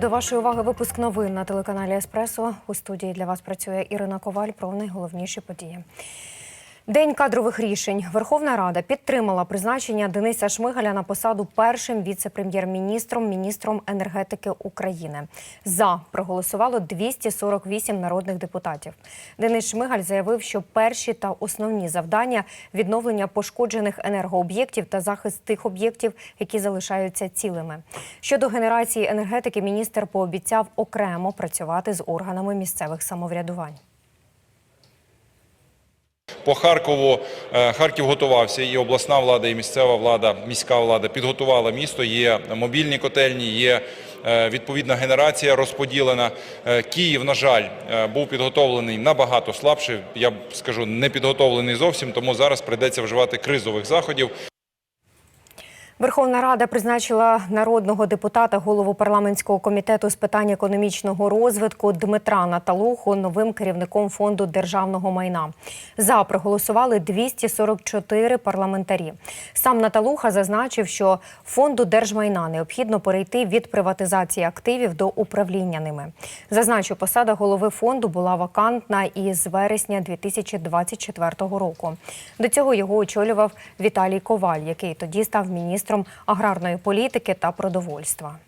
До вашої уваги випуск новин на телеканалі Еспресо. У студії для вас працює Ірина Коваль про найголовніші події. День кадрових рішень. Верховна Рада підтримала призначення Дениса Шмигаля на посаду першим віце-прем'єр-міністром, міністром енергетики України. За проголосувало 248 народних депутатів. Денис Шмигаль заявив, що перші та основні завдання відновлення пошкоджених енергооб'єктів та захист тих об'єктів, які залишаються цілими. Щодо генерації енергетики, міністр пообіцяв окремо працювати з органами місцевих самоврядувань. По Харкову е, Харків готувався, і обласна влада, і місцева влада, міська влада підготувала місто. Є мобільні котельні, є е, відповідна генерація розподілена. Е, Київ, на жаль, був підготовлений набагато слабше. Я скажу, не підготовлений зовсім, тому зараз прийдеться вживати кризових заходів. Верховна Рада призначила народного депутата, голову парламентського комітету з питань економічного розвитку Дмитра Наталуху новим керівником фонду державного майна. За проголосували 244 парламентарі. Сам Наталуха зазначив, що фонду держмайна необхідно перейти від приватизації активів до управління ними. Зазначу, посада голови фонду була вакантна із вересня 2024 року. До цього його очолював Віталій Коваль, який тоді став міністром аграрної політики та продовольства.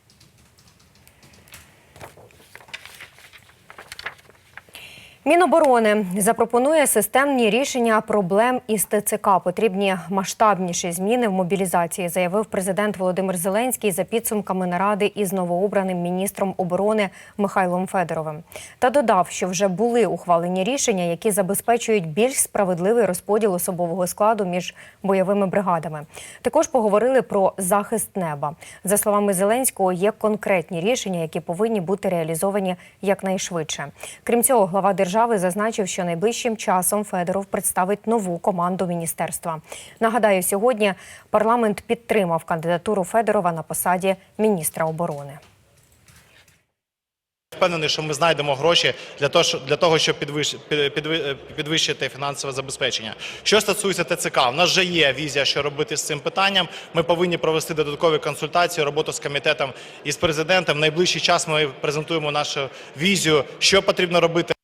Міноборони запропонує системні рішення проблем із ТЦК. Потрібні масштабніші зміни в мобілізації, заявив президент Володимир Зеленський за підсумками наради із новообраним міністром оборони Михайлом Федоровим. Та додав, що вже були ухвалені рішення, які забезпечують більш справедливий розподіл особового складу між бойовими бригадами. Також поговорили про захист неба. За словами Зеленського, є конкретні рішення, які повинні бути реалізовані якнайшвидше. Крім цього, глава держави зазначив, що найближчим часом Федоров представить нову команду міністерства. Нагадаю, сьогодні парламент підтримав кандидатуру Федорова на посаді міністра оборони. Впевнений, що ми знайдемо гроші для того, для того щоб підвищ- під- підвищити фінансове забезпечення. Що стосується ТЦК, у нас вже є візія, що робити з цим питанням. Ми повинні провести додаткові консультації, роботу з комітетом і з президентом. В найближчий час ми презентуємо нашу візію, що потрібно робити.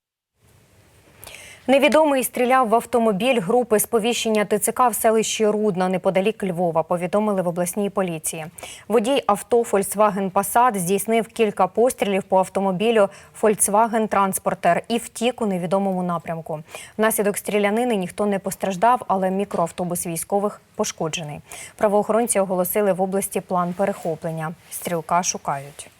Невідомий стріляв в автомобіль групи сповіщення ТЦК в селищі Рудна неподалік Львова. Повідомили в обласній поліції. Водій авто Volkswagen Passat здійснив кілька пострілів по автомобілю Volkswagen Transporter і втік у невідомому напрямку. Внаслідок стрілянини ніхто не постраждав, але мікроавтобус військових пошкоджений. Правоохоронці оголосили в області план перехоплення. Стрілка шукають.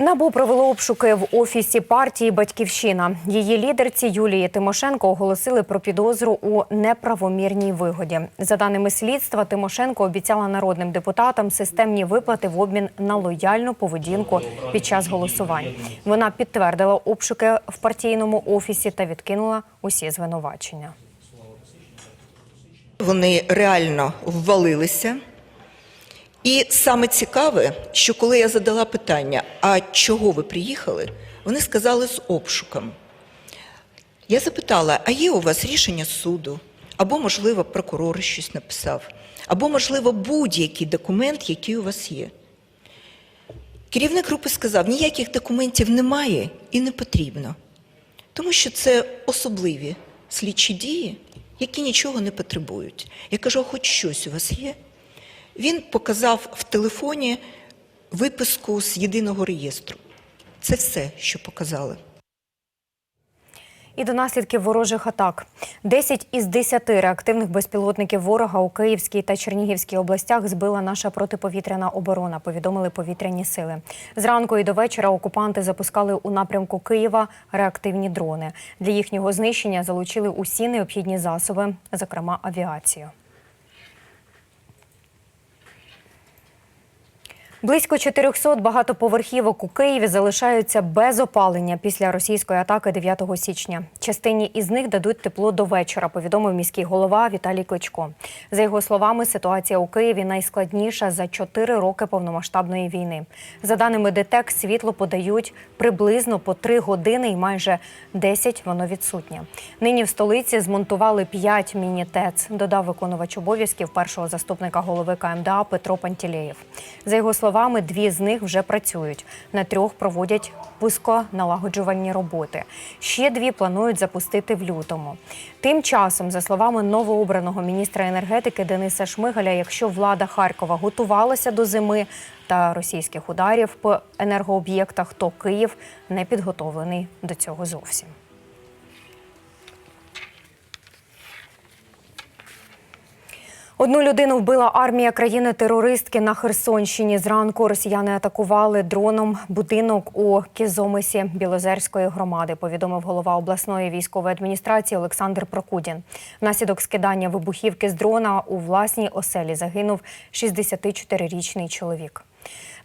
НАБУ провело обшуки в офісі партії Батьківщина. Її лідерці Юлії Тимошенко оголосили про підозру у неправомірній вигоді. За даними слідства, Тимошенко обіцяла народним депутатам системні виплати в обмін на лояльну поведінку під час голосувань. Вона підтвердила обшуки в партійному офісі та відкинула усі звинувачення. Вони реально ввалилися. І саме цікаве, що коли я задала питання, а чого ви приїхали, вони сказали з обшуком. Я запитала, а є у вас рішення суду? Або, можливо, прокурор щось написав, або, можливо, будь-який документ, який у вас є. Керівник групи сказав, ніяких документів немає і не потрібно, тому що це особливі слідчі дії, які нічого не потребують. Я кажу, хоч щось у вас є? Він показав в телефоні виписку з єдиного реєстру. Це все, що показали. І до наслідків ворожих атак. 10 із 10 реактивних безпілотників ворога у Київській та Чернігівській областях збила наша протиповітряна оборона, повідомили повітряні сили. Зранку і до вечора окупанти запускали у напрямку Києва реактивні дрони. Для їхнього знищення залучили усі необхідні засоби, зокрема авіацію. Близько 400 багатоповерхівок у Києві залишаються без опалення після російської атаки 9 січня. Частині із них дадуть тепло до вечора, повідомив міський голова Віталій Кличко. За його словами, ситуація у Києві найскладніша за 4 роки повномасштабної війни. За даними ДТЕК, світло подають приблизно по 3 години і майже 10 воно відсутнє. Нині в столиці змонтували 5 міні-ТЕЦ, додав виконувач обов'язків першого заступника голови КМДА Петро Пантілеєв. За його словами, дві з них вже працюють. На трьох проводять пусконалагоджувальні роботи. Ще дві планують запустити в лютому. Тим часом, за словами новообраного міністра енергетики Дениса Шмигаля, якщо влада Харкова готувалася до зими та російських ударів по енергооб'єктах, то Київ не підготовлений до цього зовсім. Одну людину вбила армія країни-терористки на Херсонщині. Зранку росіяни атакували дроном будинок у Кізомисі Білозерської громади. Повідомив голова обласної військової адміністрації Олександр Прокудін. Внаслідок скидання вибухівки з дрона у власній оселі загинув 64-річний чоловік.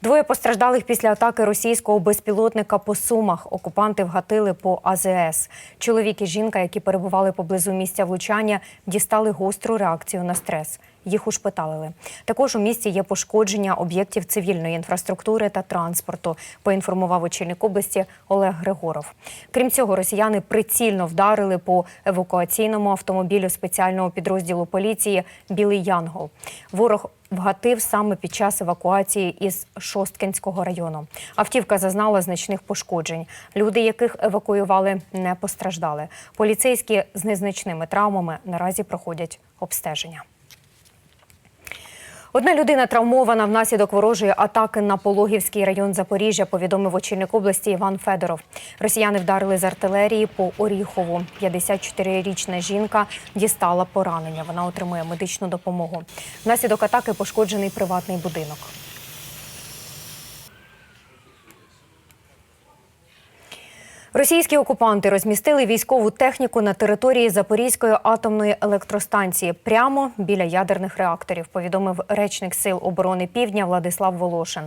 Двоє постраждалих після атаки російського безпілотника по сумах. Окупанти вгатили по АЗС. Чоловік і жінка, які перебували поблизу місця влучання, дістали гостру реакцію на стрес. Їх ушпиталили. Також у місті є пошкодження об'єктів цивільної інфраструктури та транспорту. Поінформував очільник області Олег Григоров. Крім цього, росіяни прицільно вдарили по евакуаційному автомобілю спеціального підрозділу поліції Білий Янгол. Ворог вгатив саме під час евакуації із Шосткинського району. Автівка зазнала значних пошкоджень. Люди, яких евакуювали, не постраждали. Поліцейські з незначними травмами наразі проходять обстеження. Одна людина травмована внаслідок ворожої атаки на Пологівський район Запоріжжя, повідомив очільник області Іван Федоров. Росіяни вдарили з артилерії по Оріхову. 54-річна жінка дістала поранення. Вона отримує медичну допомогу. Внаслідок атаки пошкоджений приватний будинок. Російські окупанти розмістили військову техніку на території Запорізької атомної електростанції прямо біля ядерних реакторів, повідомив речник Сил оборони Півдня Владислав Волошин.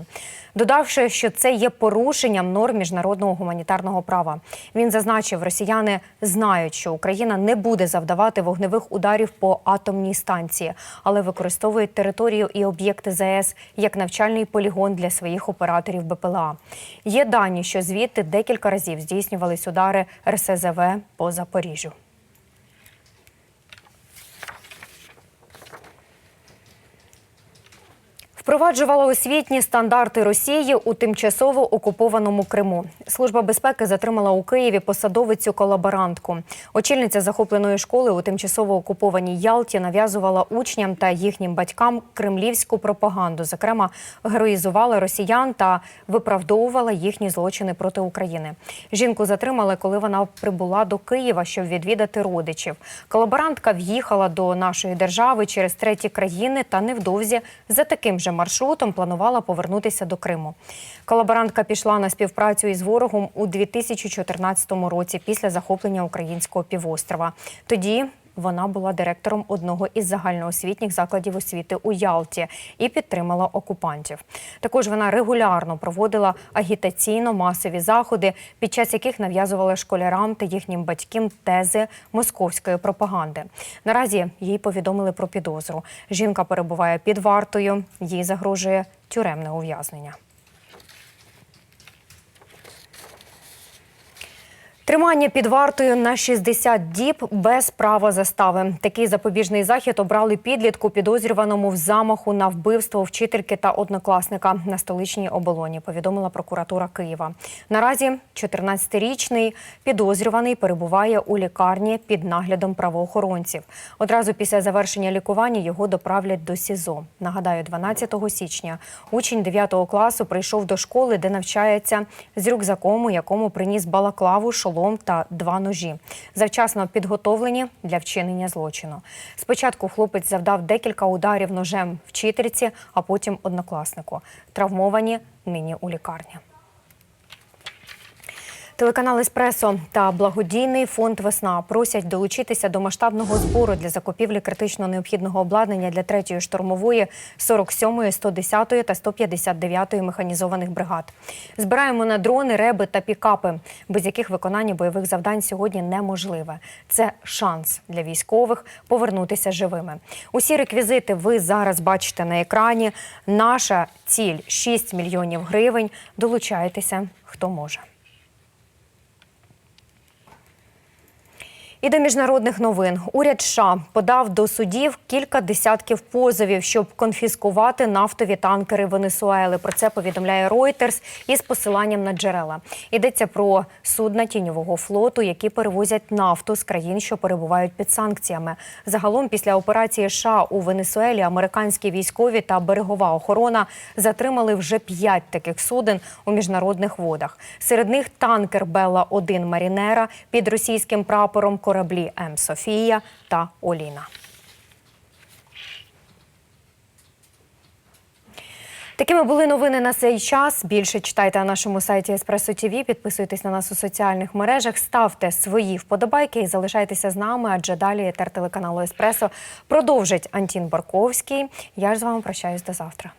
Додавши, що це є порушенням норм міжнародного гуманітарного права. Він зазначив, росіяни знають, що Україна не буде завдавати вогневих ударів по атомній станції, але використовують територію і об'єкти ЗАЕС як навчальний полігон для своїх операторів БПЛА. Є дані, що звідти декілька разів здійснювались удари РСЗВ по Запоріжжю. Впроваджувала освітні стандарти Росії у тимчасово окупованому Криму. Служба безпеки затримала у Києві посадовицю колаборантку. Очільниця захопленої школи у тимчасово окупованій Ялті нав'язувала учням та їхнім батькам кремлівську пропаганду. Зокрема, героїзувала росіян та виправдовувала їхні злочини проти України. Жінку затримали, коли вона прибула до Києва, щоб відвідати родичів. Колаборантка в'їхала до нашої держави через треті країни та невдовзі за таким же маршрутом планувала повернутися до Криму. Колаборантка пішла на співпрацю із ворогом у 2014 році після захоплення українського півострова. Тоді вона була директором одного із загальноосвітніх закладів освіти у Ялті і підтримала окупантів. Також вона регулярно проводила агітаційно-масові заходи, під час яких нав'язувала школярам та їхнім батькам тези московської пропаганди. Наразі їй повідомили про підозру. Жінка перебуває під вартою, їй загрожує тюремне ув'язнення. Тримання під вартою на 60 діб без права застави. Такий запобіжний захід обрали підлітку, підозрюваному в замаху на вбивство вчительки та однокласника на столичній оболоні. Повідомила прокуратура Києва. Наразі 14-річний підозрюваний перебуває у лікарні під наглядом правоохоронців. Одразу після завершення лікування його доправлять до СІЗО. Нагадаю, 12 січня учень 9 класу прийшов до школи, де навчається з рюкзаком, у якому приніс балаклаву, шолом та два ножі. Завчасно підготовлені для вчинення злочину. Спочатку хлопець завдав декілька ударів ножем вчительці, а потім однокласнику. Травмовані нині у лікарні. Телеканал Еспресо та благодійний фонд Весна просять долучитися до масштабного збору для закупівлі критично необхідного обладнання для 3-ї штурмової, 47-ї, 110-ї та 159-ї механізованих бригад. Збираємо на дрони, реби та пікапи, без яких виконання бойових завдань сьогодні неможливе. Це шанс для військових повернутися живими. Усі реквізити ви зараз бачите на екрані. Наша ціль 6 мільйонів гривень. Долучайтеся, хто може. І до міжнародних новин уряд США подав до судів кілька десятків позовів, щоб конфіскувати нафтові танкери Венесуели. Про це повідомляє Reuters із посиланням на джерела. Йдеться про судна тіньового флоту, які перевозять нафту з країн, що перебувають під санкціями. Загалом, після операції США у Венесуелі, американські військові та берегова охорона затримали вже п'ять таких суден у міжнародних водах. Серед них танкер Белла 1 Марінера під російським прапором, кораблі М Софія та Оліна. Такими були новини на цей час. Більше читайте на нашому сайті Еспресо ТВ, підписуйтесь на нас у соціальних мережах, ставте свої вподобайки і залишайтеся з нами, адже далі етер телеканалу Еспресо продовжить Антін Барковський. Я ж з вами прощаюсь до завтра.